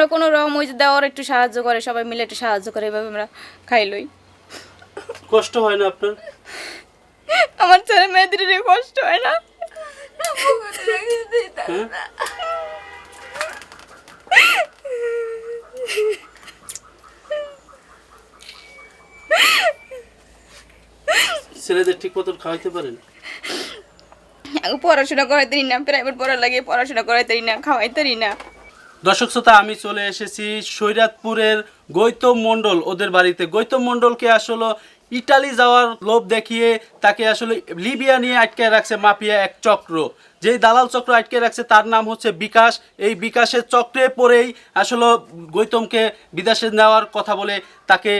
আমরা কোনো রকম ওই যে দেওয়ার একটু সাহায্য করে সবাই মিলে একটু সাহায্য করে এভাবে আমরা খাই লই। কষ্ট হয় না আপনার? আমার ছেলে মেয়েদের কষ্ট হয় না। হ্যাঁ? ছেলেদের ঠিক মতন খাওয়াইতে পারেন? পড়াশোনা করাইতে না প্রাইভেট পড়া লাগে পড়াশোনা করাইতে না খাওয়াইতে না। দর্শক শ্রোতা আমি চলে এসেছি সৈরাতপুরের গৌতম মণ্ডল ওদের বাড়িতে। গৌতম মণ্ডলকে আসলে ইটালি যাওয়ার লোভ দেখিয়ে তাকে আসলে লিবিয়া নিয়ে আটকে রাখছে মাফিয়া এক চক্র। যেই দালাল চক্র আটকে রাখছে তার নাম হচ্ছে বিকাশ। এই বিকাশের চক্রে পড়েই আসলে গৌতমকে বিদেশে নেওয়ার কথা বলে তাকে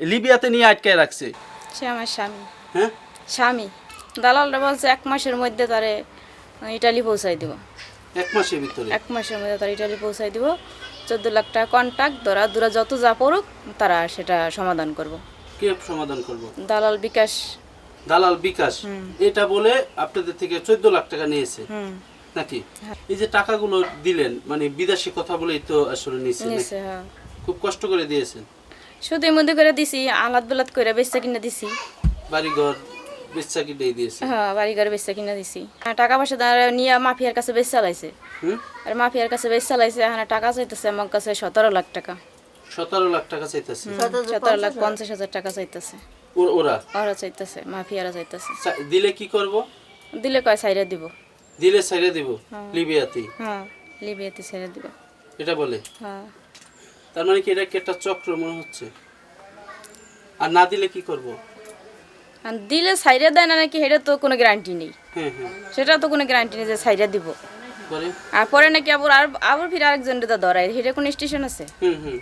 লিবিয়াতে নিয়ে আটকে রাখছে। সে আমার স্বামী। হ্যাঁ? স্বামী। দালালরা বলছে এক মাসের মধ্যে তারে ইটালি পৌঁছাই দিব। এক মাসের ভিতরে? এক মাসের মধ্যে তারা ইটালি পৌঁছাই দিব। চোদ্দ লাখ টাকা কন্ট্যাক্ট ধরা দূরা যত যা পড়ুক তারা সেটা সমাধান করব। কে সমাধান করব? দালাল বিকাশ। দালাল বিকাশ? এটা বলে আপনাদের থেকে চোদ্দ লাখ টাকা নিয়েছে? নাকি? এই যে টাকাগুলো দিলেন মানে বিদেশি কথা বলেই তো আসলে নিয়েছেন হ্যাঁ। খুব কষ্ট করে দিয়েছেন? শুধু এর মধ্যে করে দিছি আলাদ বেলাত করে বেচা কিনা দিছি। বাড়িঘর বেচা কিনে দিয়েছে। হ্যাঁ বাড়ি ঘরে বেচা কিনা দিছি। আর টাকা পয়সা নিয়ে মাফিয়ার কাছে বেচ চালাইছে আর মাফিয়ার কাছে বেচ চালাইছে এখানে টাকা চাইতেছে আমার কাছে সতেরো লাখ টাকা। সতেরো লাখ টাকা চাইতেছে। সতেরো লাখ পঞ্চাশ হাজার। টাকা চাইতেছে। ওরা ওরা? চাইতেছে মাফিয়ারা চাইতেছে। দিলে কি করব? দিলে কয় সাইডে দিব। দিলে দিব লিবিয়াতে। হ্যাঁ লিবিয়াতে দিব। এটা বলে? হ্যাঁ। তার মানে কি এটা একটা চক্র মনে হচ্ছে? আর না দিলে কি করব? দিলে সাইডে দেয় না নাকি সেটা তো কোনো গ্যারান্টি নেই। হ্যাঁ হ্যাঁ। সেটা তো কোনো গ্যারান্টি নেই যে সাইডে দিব। আর পরে নাকি আবার আর আবার ফিরে আরেকজন তো ধরায় সেটা কোনো স্টেশন আছে।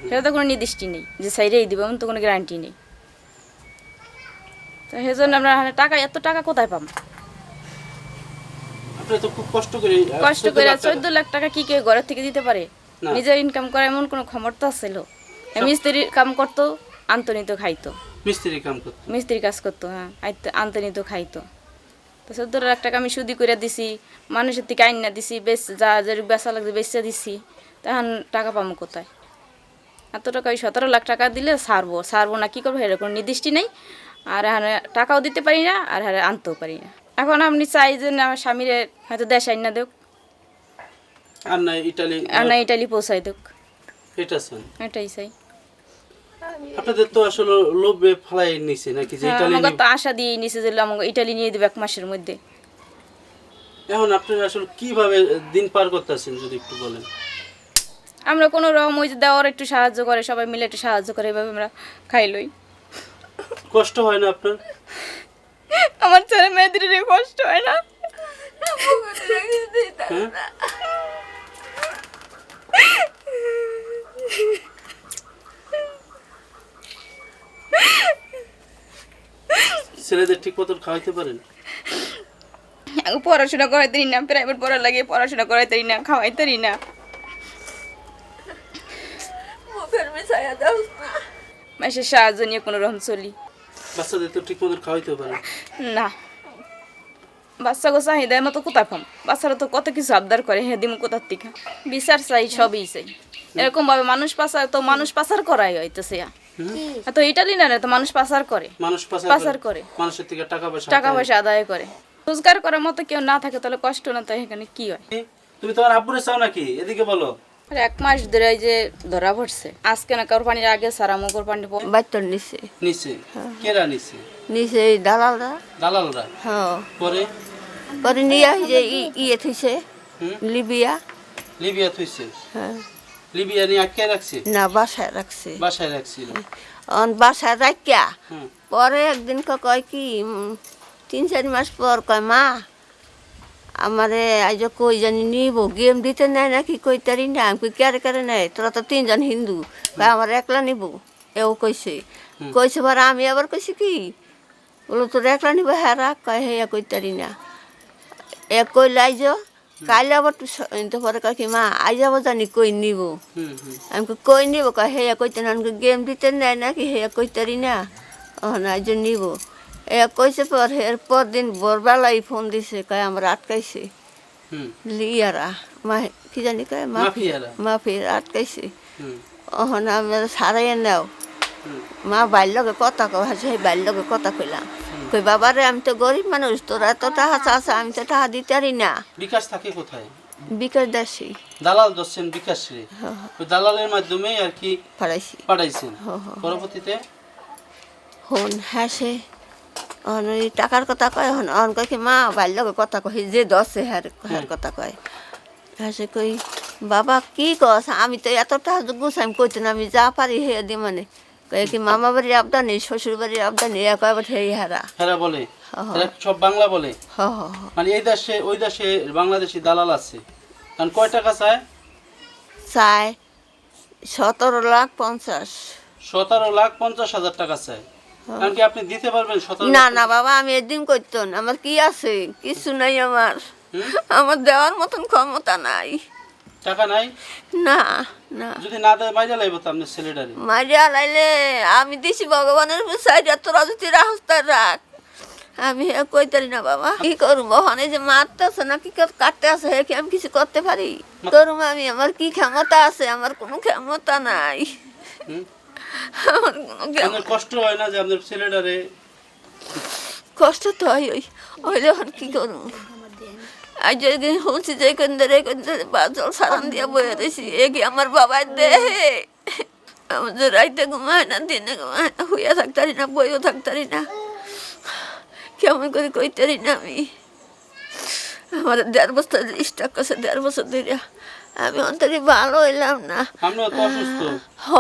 সেটা তো কোনো নির্দিষ্ট নেই যে সাইডেই দিব এমন তো কোনো গ্যারান্টি নেই। তো সেই জন্য আমরা টাকা এত টাকা কোথায় পাম কষ্ট করে আহ, কষ্ট 14 করে লাখ টাকা- চোদ্দ লাখ টাকা কি কেউ ঘরের থেকে দিতে পারে? নিজের ইনকাম করা এমন কোনো ক্ষমতা ছিল? মিস্ত্রি কাম করতো আন্তনিত খাইতো। মিস্ত্রি কাম করতে। মিস্ত্রি কাজ করতো হ্যাঁ। আইতো- আন্তনিত খাইতো। তো চোদ্দ লাখ টাকা আমি সুদি করে দিছি মানুষের থেকে আইন না দিছি বেশ যা যে বেচা লাগছে বেচা দিছি তখন টাকা পাবো কোথায়? এত টাকা ওই সতেরো লাখ টাকা দিলে সারবো। সারবো না কী করব? এরকম নির্দিষ্ট নেই। আর এখানে টাকাও দিতে পারি না আর এখানে আনতেও পারি না। এখন আপনি চাই যে না আমার স্বামীর হয়তো দেশ আইন না দেখ আর না ইটালি আর না ইটালি পৌঁছাই দেখ এটা এটাই চাই। আপনাদের তো আসলে লোভে ফেলাই নিছে নাকি যে হ্যাঁ, ইটালি আমাকে তো আশা দিয়ে নিছে যে আমাকে ইটালি নিয়ে দেবে এক মাসের মধ্যে। এখন আপনারা আসলে কীভাবে দিন পার করতেছেন যদি একটু বলেন? আমরা কোনো রকম ওই যে দেওয়ার একটু সাহায্য করে সবাই মিলে একটু সাহায্য করে এভাবে আমরা খাই লই। কষ্ট হয় না আপনার? আমার ছেলে মেয়েদের কষ্ট হয় না। ছেলেদের ঠিক মতন খাওয়াইতে পারেন পড়াশোনা করাইতে না প্রাইভেট পড়া লাগে পড়াশোনা করাইতে না খাওয়াইতে না। মাসের সাহায্য নিয়ে কোনো রকম চলি। বাচ্চাদের তো ঠিক মতন খাওয়াইতে পারেন না। বাচ্চাকে চাহিদা মতো কোথায় পাম? বাচ্চারা তো কত কিছু আবদার করে হ্যাঁ দিম কোথার থেকে? বিচার চাই সবই চাই। এরকম ভাবে মানুষ পাচার তো মানুষ পাচার করাই হইতেছে। আর তো ইটালি না রে, তো মানুষ পাচার করে। মানুষ পাচার পাচার করে। মানুষের থেকে টাকা পয়সা টাকা আদায়। পয়সা আদায় করে। রোজগার করার মতো কেউ না থাকে তাহলে কষ্ট না তাই এখানে কি হয়? তুমি তোমার আব্বুরে চাও নাকি? এদিকে বলো। এক মাস ধরে যে ধরা পড়ছে। আজকে না কারোর পানির আগে সারা মুখর পানি বাচ্চার নিচে নিচে কেরা নিচে নিচে দালালরা। দালালরা? হ্যাঁ। পরে? পরে নিয়ে যে ই- ইয়ে থইছে। লিবিয়া। লিবিয়া থইছে? হ্যাঁ। আটকে রাখছে? না বাসায় রাখছে। বাসায় রাখছিল। অন বাসায় রাখিয়া পরে একদিন কয় কি তিন চার মাস পর কয় মা আমারে আজ কই জানি নিব? গেম দিতে নেয় নাকি কই তারি না? আমি কই কেরে কেরে নেয়? তোরা তো তিনজন হিন্দু। আমার একলা নিব? এও কইছে। কইছে পরে আমি আবার কইছি কি? বলো তোর একলা নিব? হ্যাঁ রাখ। কয় হ্যাঁ কই তারি না? এ কইলে আইজ কাইলে আবার তো পরে কয় কি মা আই যাব জানি কই নিব আমি কই, নিব কয় হে কইতে না আমাকে গেম দিতে নেয় নাকি হে কইতারি না ও না যে নিব এ কইছে পর এর পর দিন ভোরবেলাই ফোন দিছে কয় আমরা আটকাইছে লিয়ারা মা কি জানি কয় মাফিয়ারা। মাফিয়ারা আটকাইছে হুম অহন আমরা সারাই নেও মা বাইর লগে কথা কও সেই বাইর লগে কথা কইলাম কই বাবারে আমি তো গরিব মানুষ তোরা এত টাকা চাষ আমি তো টাকা দিতে পারি না। বিকাশ থাকে কোথায়? বিকাশ দাসি। দালাল দর্শন বিকাশ রে দালালের মাধ্যমে আর কি পাঠাইছেন। পরবর্তীতে? হন হ্যাঁ সে অন ওই টাকার কথা কয় হন অন কয় কি মা লগে কথা কই যে দশে হ্যার হ্যার কথা কয়। হ্যাঁ সে কই বাবা কি কস আমি তো এত টাকা গুছ আমি কইতে না আমি যা পারি হে দি মানে। কয়ে কি মামা বাড়ির আবদানি শ্বশুর বাড়ির আবদানি এক কয় হে হারা। হেরা বলে হ্যাঁ। সব বাংলা বলে। হ হ হ মানে এই দেশে ওই দেশে বাংলাদেশি দালাল আছে। কারণ কয় টাকা চায়? চায় সতেরো লাখ পঞ্চাশ। সতেরো লাখ পঞ্চাশ হাজার টাকা চায়। কারণ কি আপনি দিতে পারবেন সতেরো না না বাবা আমি একদিন করতো না আমার কি আছে? কিছু নাই আমার। আমার দেওয়ার মতন ক্ষমতা নাই। টাকা নাই? না না। যদি না দেয় মাইজা লাগবে তো আপনার ছেলেটারে। মারিয়া লাইলে আমি দিছি ভগবানের সাইডে তোরা যদি রাস্তায় রাখ। আমি কইতারি না বাবা। কি করব যে মারতেছে না কি কাটতে আছে কি আমি কিছু করতে পারি? করব আমি আমার কি ক্ষমতা আছে? আমার কোনো ক্ষমতা নাই। আমার কোনো কষ্ট হয় না যে আপনার ছেলেটারে? কষ্ট তো হয় ওই হইলে এখন কি করব আজ যদি যে কোন ধরে কোন বাজল সারান দিয়া বয়ে রয়েছি এ কি আমার বাবার দে আমার যে রাইতে ঘুমায় না দিনে ঘুমায় না হুইয়া থাকতারি না বইও থাকতারি না কেমন করে কইতারি না আমি আমার দেড় বছর স্টাক করছে দেড় বছর ধরে আমি অন্তরে ভালো হইলাম না হ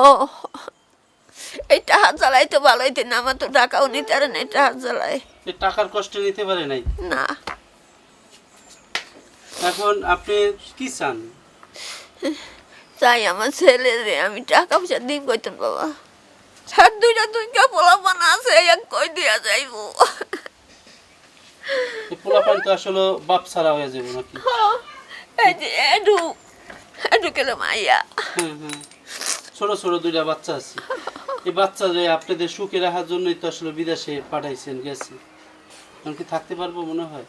এই টাকা জ্বালাই তো ভালো হইতে না আমার তো টাকাও নিতে পারে না টাকা জ্বালায় এই টাকার কষ্ট নিতে পারে নাই না এখন আপনি কি চান? তাই আমার ছেলে রে আমি টাকা পয়সা দিন কইতেন বাবা। ছাড় দুইটা দুই কা পোলা বানা আছে এক কই দিয়া যাইবো। পোলাপান তো আসলে বাপ ছাড়া হয়ে যাবে নাকি? এই যে এডু এডু কেলে মাইয়া। হ্যাঁ হ্যাঁ। ছোট ছোট দুইটা বাচ্চা আছে। এই বাচ্চা যে আপনাদের সুখে রাখার জন্যই তো আসলে বিদেশে পাঠাইছেন গেছে। এখন কি থাকতে পারব মনে হয়?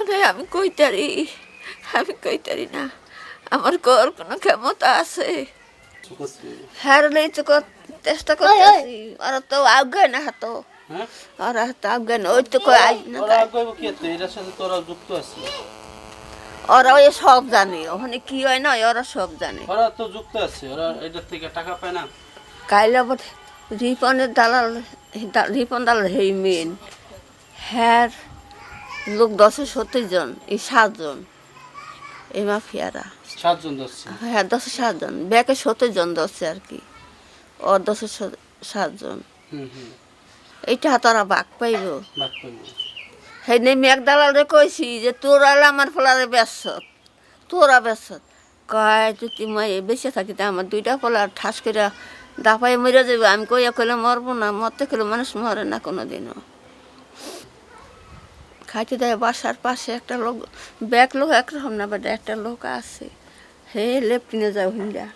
আরে আমি কইতারি আমি কইতারি না? আমার কর কোনো ক্ষমতা আছে। হারলেই তো কর- চেষ্টা করতেছি। আর তো আগে না হাতো হ্যাঁ? আর হাতো আগে না ওই তো কই আজ না তো ওরা যুক্ত আছে। ওরা ওই সব জানে। ওখানে কি হয় না ওরা সব জানে। ওরা তো যুক্ত আছে। ওরা এটার থেকে টাকা পায় না। কাইলে আবার রিপনের দালাল দা- রিপন দালাল হেই মেন। হ্যার লোক দশে সত্তর জন এই সাতজন এই মাফিয়ারা। সাতজন হ্যাঁ দশে সাতজন ব্যাকে সত্তর জন দশে আর কি। ওর দশে সাতজন। এইটা তারা বাক পাইব। সেই নেই মেঘ দালালে কইছি যে তোরা আমার ফলারে ব্যস্ত। তোরা ব্যস্ত। কয় যদি মই বেঁচে থাকি তা আমার দুইটা ফলার ঠাস করে দাপাই মরে যাবে আমি কইয়া কইলে মরবো না মরতে কইলে মানুষ মরে না কোনো দিনও খাইতে দেয়, বাসার পাশে একটা লোক, ব্যাগ লোক একরকম না, বাট একটা লোক আছে। হে লেপটিনে যাও হিন্দা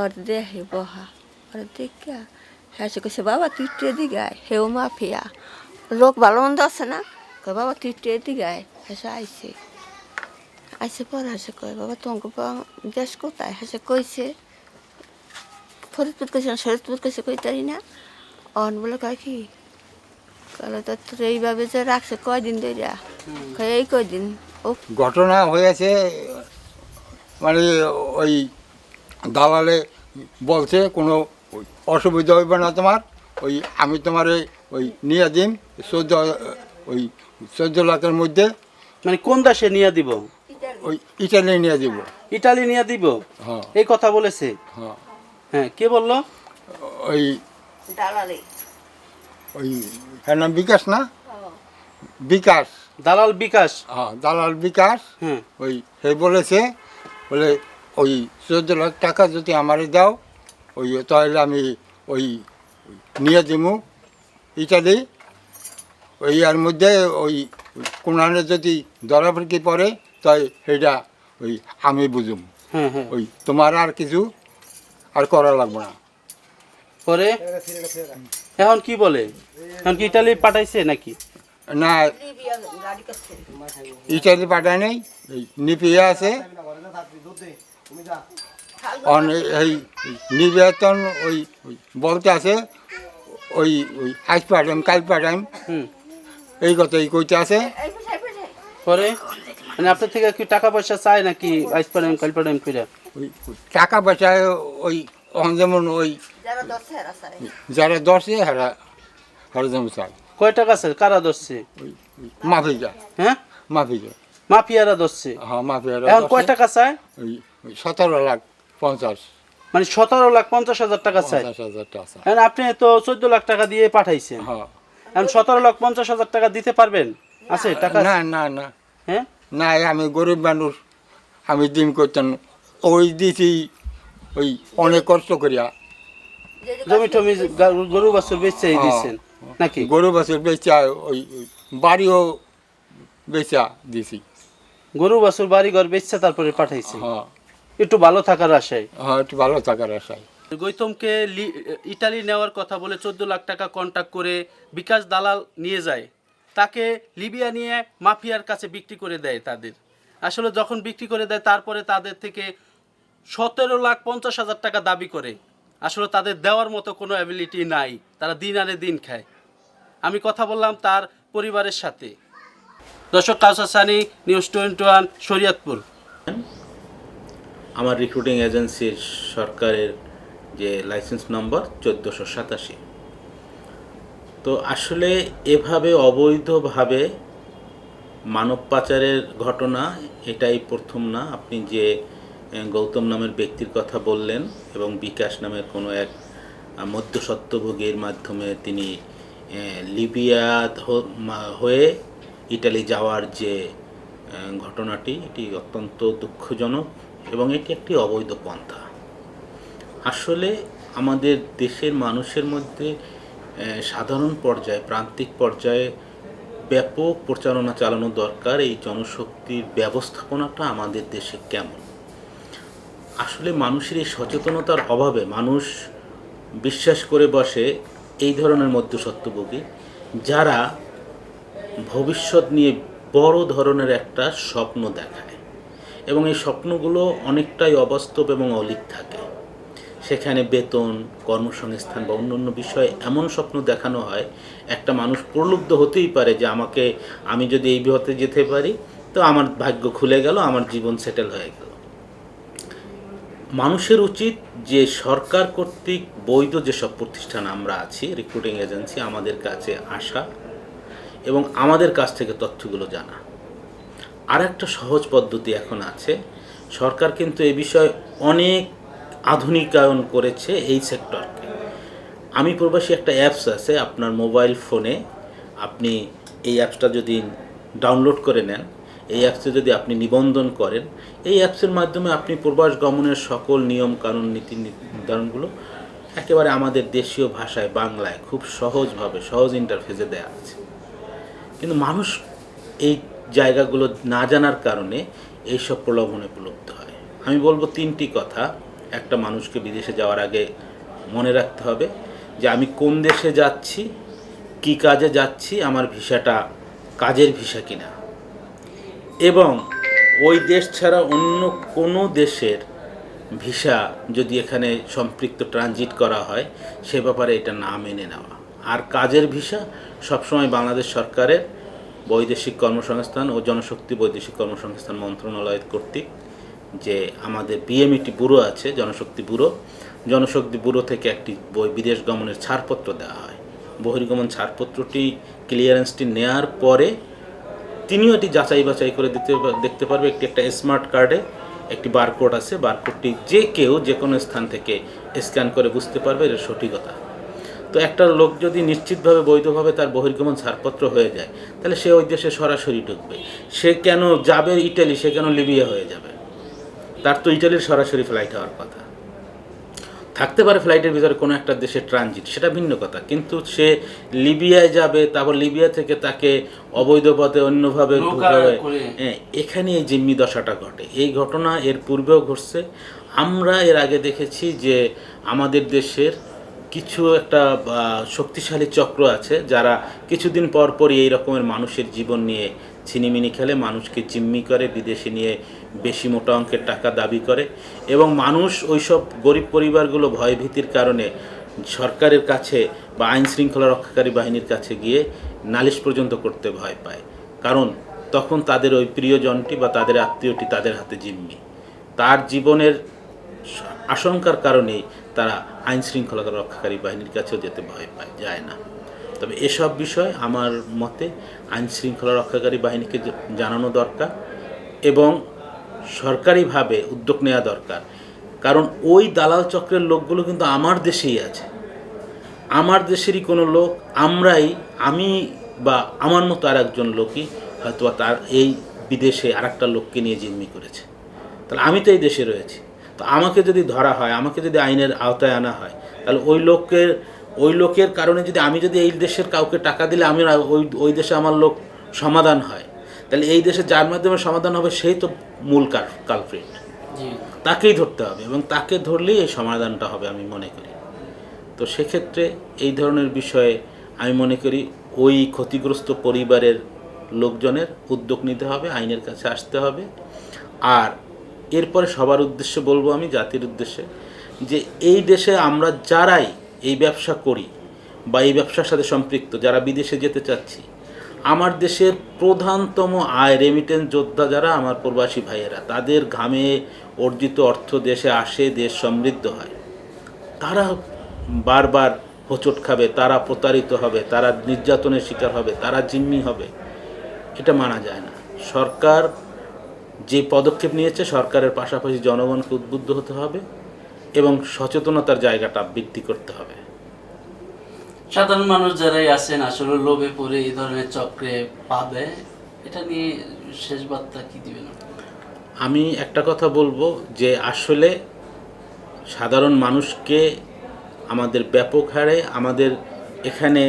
ওর দেহে বহা। ওর দেখা হ্যাঁ সে কইছে, বাবা, তুই টে দিগায় হেও মাফিয়া লোক ভালো মন্দ আছে না? কয়, বাবা, তুই টে দিগায় হেসে আইছে। আইসে পর হাসে কয়, বাবা, তোমাকে দেশ কোথায়? হাসে কইছে, ফরিদপুর কইছে না শরীরপুর কই কইতারি না? অন বলে কয় কি কলে তো তোর এইভাবে যে রাখছে কয়দিন ধরিয়া এই কয়দিন? ও। ঘটনা হয়েছে মানে ওই দালালে বলছে কোনো অসুবিধা হইবে না তোমার। ওই আমি তোমার ওই নিয়ে দিন চোদ্দ ওই চোদ্দ লাখের মধ্যে। মানে কোন দেশে নিয়ে দিব? ওই ইটালি নিয়ে দিব। ইটালি নিয়ে দিব? হ্যাঁ। এই কথা বলেছে? হ্যাঁ। হ্যাঁ কে বলল? ওই দালালি। ওই এর নাম বিকাশ না? বিকাশ। দালাল বিকাশ। হ্যাঁ দালাল বিকাশ। হ্যাঁ ওই সে বলেছে বলে ওই চোদ্দ লাখ টাকা যদি আমারে দাও ওই তাহলে আমি ওই নিয়ে দিমু। ইত্যাদি ওই এর মধ্যে ওই কোনানে যদি ধরা ফিরকি পড়ে তাই সেটা ওই আমি বুঝুম। ওই তোমার আর কিছু আর করা লাগবে না। পরে? এখন কি বলে? এখন কি ইটালি পাঠাইছে নাকি? না ইটালি পাঠায় নেই এই নিপিয়া আছে। অন- এই নিবেতন ওই বলতে আছে ওই ওই আজ পাঠাইম কাল হুম। এই কথাই কইতে আছে। পরে? মানে আপনার থেকে কি টাকা পয়সা চায় নাকি আইস পারেন কাল ওই ওই টাকা পয়সা ওই অন যেমন ওই যারা দশে হারা সারে যারা দশে হারা যেমন চায়। কয় টাকা আছে? কারা ধরছে? ওই ওই মাফিজা হ্যাঁ? মাফিজা মাফিয়ারা ধরছে? হ্যাঁ মাফিয়ারা এখন কয় টাকা চায়? ওই সতেরো লাখ পঞ্চাশ। মানে সতেরো লাখ পঞ্চাশ হাজার টাকা চায়। পঞ্চাশ হাজার টাকা এখন আপনি তো চোদ্দ লাখ টাকা দিয়ে পাঠাইছেন। হ্যাঁ। এখন সতেরো লাখ পঞ্চাশ হাজার টাকা দিতে পারবেন? আছে টাকা না না না। হ্যাঁ? না আমি গরিব মানুষ আমি দিন করতাম। ওই দিছি ওই অনেক কষ্ট করিয়া। জমি টমি গরু বাছুর বেচে হ্যাঁ। দিচ্ছেন নাকি? গরু বাছুর বেচা ওই বাড়িও বেচা দিছি। গরু বাছুর বাড়ি ঘর বেচছে তারপরে পাঠাইছে। হ্যাঁ। একটু ভালো থাকার আশায়। হ্যাঁ একটু ভালো থাকার আশায়। গৌতমকে লি- ইটালি নেওয়ার কথা বলে চোদ্দ লাখ টাকা কন্ট্যাক্ট করে বিকাশ দালাল নিয়ে যায়। তাকে লিবিয়া নিয়ে মাফিয়ার কাছে বিক্রি করে দেয় তাদের। আসলে যখন বিক্রি করে দেয় তারপরে তাদের থেকে সতেরো লাখ পঞ্চাশ হাজার টাকা দাবি করে। আসলে তাদের দেওয়ার মতো কোনো অ্যাবিলিটি নাই। তারা দিন আনে দিন খায়। আমি কথা বললাম তার পরিবারের সাথে। দর্শক, Kawsar Sani, news twenty one, Shariatpur. আমার রিক্রুটিং এজেন্সির সরকারের যে লাইসেন্স নম্বর চোদ্দোশো সাতাশি। তো আসলে এভাবে অবৈধভাবে মানব পাচারের ঘটনা, এটাই প্রথম না। আপনি যে গৌতম নামের ব্যক্তির কথা বললেন এবং বিকাশ নামের কোনো এক আহ, মধ্যস্বত্বভোগীর মাধ্যমে তিনি লিবিয়া হয়ে ইটালি যাওয়ার যে ঘটনাটি এটি অত্যন্ত দুঃখজনক এবং এটি একটি অবৈধ পন্থা। আসলে আমাদের দেশের মানুষের মধ্যে সাধারণ পর্যায়ে প্রান্তিক পর্যায়ে ব্যাপক প্রচারণা চালানো দরকার এই জনশক্তির ব্যবস্থাপনাটা আমাদের দেশে কেমন? আসলে মানুষের এই সচেতনতার অভাবে মানুষ বিশ্বাস করে বসে এই ধরনের মধ্যসত্ত্বভোগী যারা ভবিষ্যৎ নিয়ে বড় ধরনের একটা স্বপ্ন দেখায়। এবং এই স্বপ্নগুলো অনেকটাই অবাস্তব এবং অলিক থাকে। সেখানে বেতন, কর্মসংস্থান বা অন্যান্য বিষয়ে এমন স্বপ্ন দেখানো হয়, একটা মানুষ প্রলুব্ধ হতেই পারে যে আমাকে, আমি যদি এই বিহতে যেতে পারি, তো আমার ভাগ্য খুলে গেল, আমার জীবন সেটেল হয়ে গেল। মানুষের উচিত যে সরকার কর্তৃক বৈধ যেসব প্রতিষ্ঠান আমরা আছি রিক্রুটিং এজেন্সি আমাদের কাছে আসা এবং আমাদের কাছ থেকে তথ্যগুলো জানা। আর একটা সহজ পদ্ধতি এখন আছে। সরকার কিন্তু এ বিষয়ে অনেক আধুনিকায়ন করেছে এই সেক্টরকে আমি প্রবাসী একটা অ্যাপস আছে, আপনার মোবাইল ফোনে আপনি এই অ্যাপসটা যদি ডাউনলোড করে নেন এই অ্যাপসে যদি আপনি নিবন্ধন করেন, এই অ্যাপসের মাধ্যমে আপনি প্রবাস গমনের সকল নিয়ম কানুন, নীতি নির্ধারণগুলো একেবারে আমাদের দেশীয় ভাষায়, বাংলায় খুব সহজভাবে, সহজ ইন্টারফেসে দেওয়া আছে। কিন্তু মানুষ এই জায়গাগুলো না জানার কারণে এইসব প্রলোভনে উপলব্ধ হয়। আমি বলব তিনটি কথা। একটা মানুষকে বিদেশে যাওয়ার আগে মনে রাখতে হবে যে আমি কোন দেশে যাচ্ছি, কি কাজে যাচ্ছি, আমার ভিসাটা কাজের ভিসা কিনা। এবং ওই দেশ ছাড়া অন্য কোনো দেশের ভিসা যদি এখানে সম্পৃক্ত ট্রানজিট করা হয়, সে ব্যাপারে এটা না মেনে নেওয়া। আর কাজের ভিসা সবসময় বাংলাদেশ সরকারের বৈদেশিক কর্মসংস্থান ও জনশক্তি বৈদেশিক কর্মসংস্থান মন্ত্রণালয় কর্তৃক যে আমাদের বিএমইটি ব্যুরো আছে, জনশক্তি ব্যুরো। জনশক্তি ব্যুরো থেকে একটি বই বিদেশ গমনের ছাড়পত্র দেওয়া হয়। বহির্গমন ছাড়পত্রটি ক্লিয়ারেন্সটি নেয়ার পরে তিনিও এটি যাচাই বাছাই করে দিতে দেখতে পারবে। একটি একটা স্মার্ট কার্ডে একটি বারকোড আছে। বারকোডটি যে কেউ যে কোনো স্থান থেকে স্ক্যান করে বুঝতে পারবে এর সঠিকতা। তো একটা লোক যদি নিশ্চিতভাবে বৈধভাবে তার বহির্গমন ছাড়পত্র হয়ে যায়, তাহলে সে ওই দেশে সরাসরি ঢুকবে। সে কেন যাবে ইটালি? সে কেন লিবিয়া হয়ে যাবে? তার তো ইটালির সরাসরি ফ্লাইট হওয়ার কথা। থাকতে পারে ফ্লাইটের ভিতরে কোনো একটা দেশের ট্রানজিট সেটা ভিন্ন কথা। কিন্তু সে লিবিয়ায় যাবে তারপর লিবিয়া থেকে তাকে অবৈধ পথে অন্যভাবে। হ্যাঁ এখানে এই জিম্মি দশাটা ঘটে। এই ঘটনা এর পূর্বেও ঘটছে। আমরা এর আগে দেখেছি যে আমাদের দেশের কিছু একটা শক্তিশালী চক্র আছে যারা কিছুদিন পর পরই এই রকমের মানুষের জীবন নিয়ে ছিনিমিনি খেলে মানুষকে জিম্মি করে, বিদেশে নিয়ে বেশি মোটা অঙ্কের টাকা দাবি করে এবং মানুষ ওইসব গরিব পরিবারগুলো ভয়ভীতির কারণে সরকারের কাছে বা আইন শৃঙ্খলা রক্ষাকারী বাহিনীর কাছে গিয়ে নালিশ পর্যন্ত করতে ভয় পায়। কারণ তখন তাদের ওই প্রিয়জনটি বা তাদের আত্মীয়টি তাদের হাতে জিম্মি। তার জীবনের আশঙ্কার কারণেই তারা আইন শৃঙ্খলা রক্ষাকারী বাহিনীর কাছেও যেতে ভয় পায়, যায় না। তবে এসব বিষয় আমার মতে আইন শৃঙ্খলা রক্ষাকারী বাহিনীকে জানানো দরকার এবং সরকারিভাবে উদ্যোগ নেওয়া দরকার। কারণ ওই দালাল চক্রের লোকগুলো কিন্তু আমার দেশেই আছে। আমার দেশেরই কোনো লোক, আমরাই, আমি বা আমার মতো আর একজন লোকই হয়তো তার এই বিদেশে আর একটা লোককে নিয়ে জিম্মি করেছে। তাহলে আমি তো এই দেশে রয়েছি। তো আমাকে যদি ধরা হয়, আমাকে যদি আইনের আওতায় আনা হয়, তাহলে ওই লোকের ওই লোকের কারণে যদি আমি যদি এই দেশের কাউকে টাকা দিলে আমি ওই ওই দেশে আমার লোক সমাধান হয়। তাহলে এই দেশে যার মাধ্যমে সমাধান হবে সেই তো মূল কালপ্রিট তাকেই ধরতে হবে এবং তাকে ধরলেই এই সমাধানটা হবে আমি মনে করি। তো সেক্ষেত্রে এই ধরনের বিষয়ে আমি মনে করি ওই ক্ষতিগ্রস্ত পরিবারের লোকজনের উদ্যোগ নিতে হবে আইনের কাছে আসতে হবে। আর এরপরে সবার উদ্দেশ্যে বলব আমি জাতির উদ্দেশ্যে যে এই দেশে আমরা যারাই এই ব্যবসা করি বা এই ব্যবসার সাথে সম্পৃক্ত, যারা বিদেশে যেতে চাচ্ছি। আমার দেশের প্রধানতম আয় রেমিটেন্স যোদ্ধা যারা, আমার প্রবাসী ভাইয়েরা, তাদের ঘামে অর্জিত অর্থ দেশে আসে, দেশ সমৃদ্ধ হয়। তারা বারবার হোঁচট খাবে, তারা প্রতারিত হবে, তারা নির্যাতনের শিকার হবে, তারা জিম্মি হবে। এটা মানা যায় না। সরকার যে পদক্ষেপ নিয়েছে, সরকারের পাশাপাশি জনগণকে উদ্বুদ্ধ হতে হবে। এবং সচেতনতার জায়গাটা বৃদ্ধি করতে হবে। সাধারণ মানুষ যারাই আছেন আসলে লোভে পড়ে এই ধরনের চক্রে পাবে এটা নিয়ে শেষ বার্তা কি দিবেন আমি একটা কথা বলব যে আসলে সাধারণ মানুষকে আমাদের ব্যাপক হারে আমাদের এখানে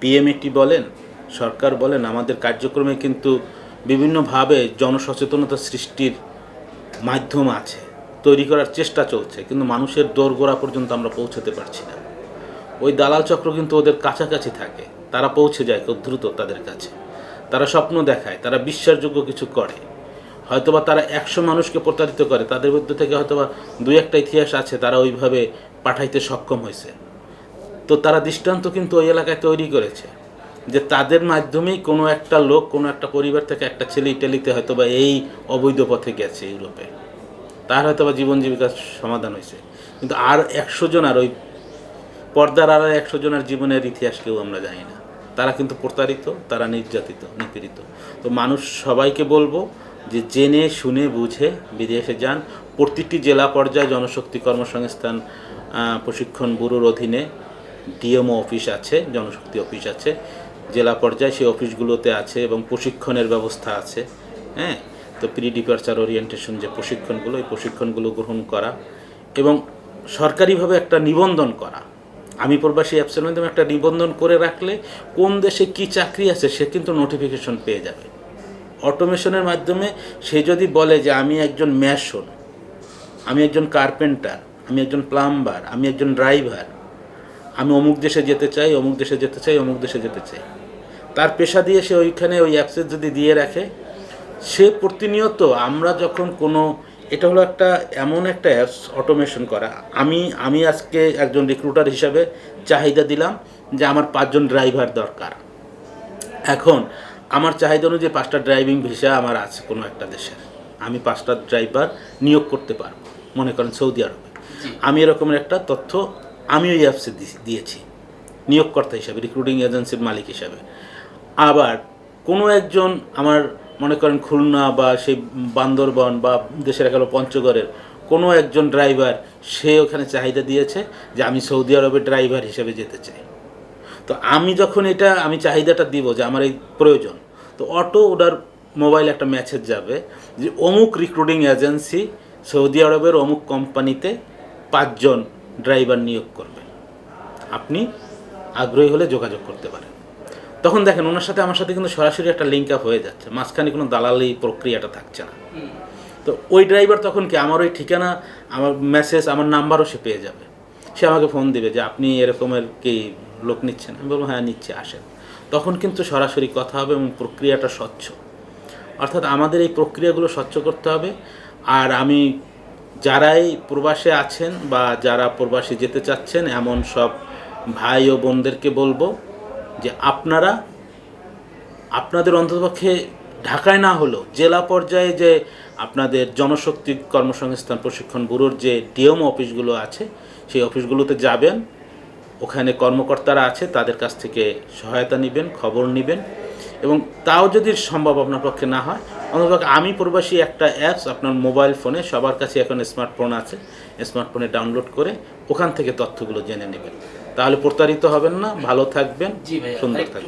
বিএমএটি বলেন সরকার বলেন আমাদের কার্যক্রমে কিন্তু বিভিন্নভাবে জনসচেতনতা সৃষ্টির মাধ্যম আছে। তৈরি করার চেষ্টা চলছে, কিন্তু মানুষের দোরগোড়া পর্যন্ত আমরা পৌঁছতে পারছি না। ওই দালাল চক্র কিন্তু ওদের কাছাকাছি থাকে, তারা পৌঁছে যায় খুব দ্রুত তাদের কাছে। তারা স্বপ্ন দেখায়, তারা বিশ্বাসযোগ্য কিছু করে। হয়তোবা তারা একশো মানুষকে প্রতারিত করে, তাদের মধ্যে থেকে হয়তোবা দুই একটা ইতিহাস আছে, তারা ওইভাবে পাঠাইতে সক্ষম হয়েছে। তো তারা দৃষ্টান্ত কিন্তু ওই এলাকায় তৈরি করেছে, যে তাদের মাধ্যমেই কোনো একটা লোক, কোনো একটা পরিবার থেকে একটা ছেলে ইটালিতে হয়তো বা এই অবৈধ পথে গেছে ইউরোপে। তার হয়তো বা জীবন জীবিকার সমাধান হয়েছে। কিন্তু আর একশো জন আর ওই পর্দার আর একশো জনের জীবনের ইতিহাস কেউ আমরা জানি না। তারা কিন্তু প্রতারিত, তারা নির্যাতিত, নিপীড়িত। তো মানুষ সবাইকে বলব যে জেনে, শুনে, বুঝে বিদেশে যান। প্রতিটি জেলা পর্যায়ে জনশক্তি কর্মসংস্থান প্রশিক্ষণ ব্যুরোর অধীনে ডিএমও অফিস আছে, জনশক্তি অফিস আছে। জেলা পর্যায়ে সেই অফিসগুলোতে আছে এবং প্রশিক্ষণের ব্যবস্থা আছে হ্যাঁ? তো প্রি ডিপার্চার ওরিয়েন্টেশন যে প্রশিক্ষণগুলো, এই প্রশিক্ষণগুলো গ্রহণ করা এবং সরকারিভাবে একটা নিবন্ধন করা। আমি প্রবাসী অ্যাপসের মাধ্যমে একটা নিবন্ধন করে রাখলে কোন দেশে কি চাকরি আছে সে কিন্তু নোটিফিকেশন পেয়ে যাবে। অটোমেশনের মাধ্যমে সে যদি বলে যে আমি একজন ম্যাশন আমি একজন কার্পেন্টার আমি একজন প্লাম্বার আমি একজন ড্রাইভার আমি অমুক দেশে যেতে চাই, অমুক দেশে যেতে চাই, অমুক দেশে যেতে চাই। তার পেশা দিয়ে সে ওইখানে ওই অ্যাপসে যদি দিয়ে রাখে সে প্রতিনিয়ত আমরা যখন কোনো এটা হলো একটা এমন একটা অ্যাপস অটোমেশন করা। আমি আমি আজকে একজন রিক্রুটার হিসাবে চাহিদা দিলাম যে আমার পাঁচজন ড্রাইভার দরকার। এখন আমার চাহিদা অনুযায়ী পাঁচটা ড্রাইভিং ভিসা আমার আছে কোনো একটা দেশের আমি পাঁচটা ড্রাইভার নিয়োগ করতে পারব মনে করেন সৌদি আরবে। আমি এরকমের একটা তথ্য আমি ওই অ্যাপসে দিয়েছি নিয়োগকর্তা হিসাবে রিক্রুটিং এজেন্সির মালিক হিসাবে। আবার কোনো একজন আমার মনে করেন খুলনা বা সেই বান্দরবন বা দেশের একালো পঞ্চগড়ের কোনো একজন ড্রাইভার, সে ওখানে চাহিদা দিয়েছে যে আমি সৌদি আরবের ড্রাইভার হিসেবে যেতে চাই। তো আমি যখন এটা, আমি চাহিদাটা দিব যে আমার এই প্রয়োজন, তো অটো ওটার মোবাইল একটা মেসেজ যাবে যে অমুক রিক্রুটিং এজেন্সি সৌদি আরবের অমুক কোম্পানিতে পাঁচজন ড্রাইভার নিয়োগ করবে। আপনি আগ্রহী হলে যোগাযোগ করতে পারেন। তখন দেখেন ওনার সাথে আমার সাথে কিন্তু সরাসরি একটা লিঙ্ক আপ হয়ে যাচ্ছে। মাঝখানে কোনো দালালি প্রক্রিয়াটা থাকছে না। তো ওই ড্রাইভার তখন কি আমার ওই ঠিকানা আমার মেসেজ আমার নাম্বারও সে পেয়ে যাবে। সে আমাকে ফোন দিবে যে আপনি এরকমের কি লোক নিচ্ছেন? আমি বলব হ্যাঁ নিচ্ছে আসেন। তখন কিন্তু সরাসরি কথা হবে এবং প্রক্রিয়াটা স্বচ্ছ। অর্থাৎ আমাদের এই প্রক্রিয়াগুলো স্বচ্ছ করতে হবে। আর আমি যারাই প্রবাসে আছেন বা যারা প্রবাসে যেতে চাচ্ছেন এমন সব ভাই ও বোনদেরকে বলব যে আপনারা আপনাদের অন্ততপক্ষে ঢাকায় না হলেও জেলা পর্যায়ে যে আপনাদের জনশক্তি কর্মসংস্থান প্রশিক্ষণ ব্যুরোর যে ডিএম অফিসগুলো আছে, সেই অফিসগুলোতে যাবেন। ওখানে কর্মকর্তারা আছে, তাদের কাছ থেকে সহায়তা নেবেন, খবর নেবেন। এবং তাও যদি সম্ভব আপনার পক্ষে না হয় অন্তত আমি প্রবাসী একটা অ্যাপস আপনার মোবাইল ফোনে, সবার কাছে এখন স্মার্টফোন আছে, স্মার্টফোনে ডাউনলোড করে ওখান থেকে তথ্যগুলো জেনে নেবেন। তাহলে প্রতারিত হবেন না ভালো থাকবেন সুন্দর থাকবেন।